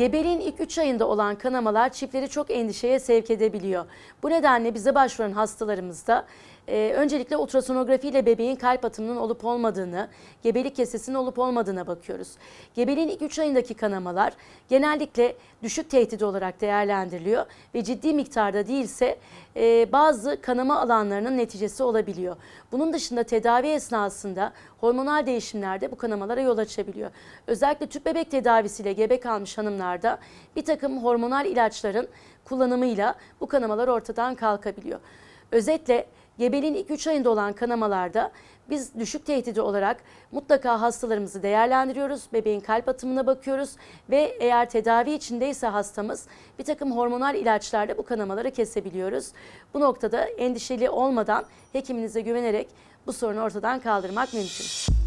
Gebeliğin ilk 3 ayında olan kanamalar çiftleri çok endişeye sevk edebiliyor. Bu nedenle bize başvuran hastalarımızda e, öncelikle ultrasonografi ile bebeğin kalp atımının olup olmadığını, gebelik kesesinin olup olmadığına bakıyoruz. Gebeliğin ilk 3 ayındaki kanamalar genellikle düşük tehdit olarak değerlendiriliyor ve ciddi miktarda değilse e, bazı kanama alanlarının neticesi olabiliyor. Bunun dışında tedavi esnasında hormonal değişimlerde bu kanamalara yol açabiliyor. Özellikle tüp bebek tedavisiyle gebe kalmış hanımlarda bir takım hormonal ilaçların kullanımıyla bu kanamalar ortadan kalkabiliyor. Özetle gebeliğin ilk 3 ayında olan kanamalarda biz düşük tehdidi olarak mutlaka hastalarımızı değerlendiriyoruz. Bebeğin kalp atımına bakıyoruz ve eğer tedavi içindeyse hastamız bir takım hormonal ilaçlarla bu kanamaları kesebiliyoruz. Bu noktada endişeli olmadan hekiminize güvenerek bu sorunu ortadan kaldırmak mümkün.